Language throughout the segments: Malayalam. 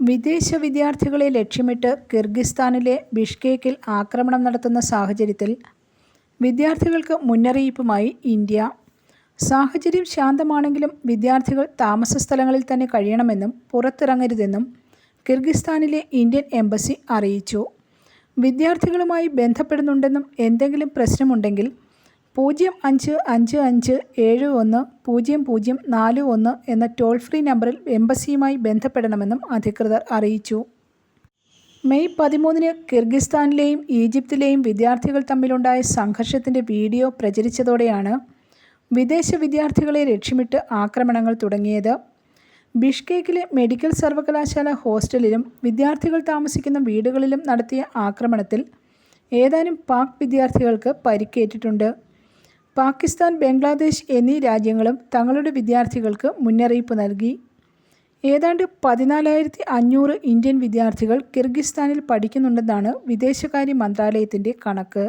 വിദേശ വിദ്യാർത്ഥികളെ ലക്ഷ്യമിട്ട് കിർഗിസ്ഥാനിലെ ബിഷ്കേക്കിൽ ആക്രമണം നടത്തുന്ന സാഹചര്യത്തിൽ വിദ്യാർത്ഥികൾക്ക് മുന്നറിയിപ്പുമായി ഇന്ത്യ. സാഹചര്യം ശാന്തമാണെങ്കിലും വിദ്യാർത്ഥികൾ താമസ സ്ഥലങ്ങളിൽ തന്നെ കഴിയണമെന്നും പുറത്തിറങ്ങരുതെന്നും കിർഗിസ്ഥാനിലെ ഇന്ത്യൻ എംബസി അറിയിച്ചു. വിദ്യാർത്ഥികളുമായി ബന്ധപ്പെടുന്നുണ്ടെന്നും എന്തെങ്കിലും പ്രശ്നമുണ്ടെങ്കിൽ പൂജ്യം അഞ്ച് അഞ്ച് അഞ്ച് ഏഴ് ഒന്ന് പൂജ്യം പൂജ്യം നാല് ഒന്ന് എന്ന ടോൾ ഫ്രീ നമ്പറിൽ എംബസിയുമായി ബന്ധപ്പെടണമെന്നും അധികൃതർ അറിയിച്ചു. മെയ് പതിമൂന്നിന് കിർഗിസ്ഥാനിലെയും ഈജിപ്തിലെയും വിദ്യാർത്ഥികൾ തമ്മിലുണ്ടായ സംഘർഷത്തിന്റെ വീഡിയോ പ്രചരിച്ചതോടെയാണ് വിദേശ വിദ്യാർത്ഥികളെ ലക്ഷ്യമിട്ട് ആക്രമണങ്ങൾ തുടങ്ങിയത്. ബിഷ്കേക്കിലെ മെഡിക്കൽ സർവകലാശാല ഹോസ്റ്റലിലും വിദ്യാർത്ഥികൾ താമസിക്കുന്ന വീടുകളിലും നടത്തിയ ആക്രമണത്തിൽ ഏതാനും പാക് വിദ്യാർത്ഥികൾക്ക് പരിക്കേറ്റിട്ടുണ്ട്. പാകിസ്ഥാൻ ബംഗ്ലാദേശ് എന്നീ രാജ്യങ്ങളും തങ്ങളുടെ വിദ്യാർത്ഥികൾക്ക് മുന്നറിയിപ്പ് നൽകി. ഏതാണ്ട് പതിനാലായിരത്തി അഞ്ഞൂറ് ഇന്ത്യൻ വിദ്യാർത്ഥികൾ കിർഗിസ്ഥാനിൽ പഠിക്കുന്നുണ്ടെന്നാണ് വിദേശകാര്യ മന്ത്രാലയത്തിന്റെ കണക്ക്.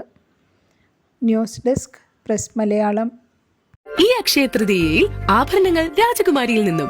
News desk press Malayalam. ഈ അക്ഷയ തൃതീയയിൽ ആഭരണങ്ങൾ രാജകുമാരിയിൽ നിന്നും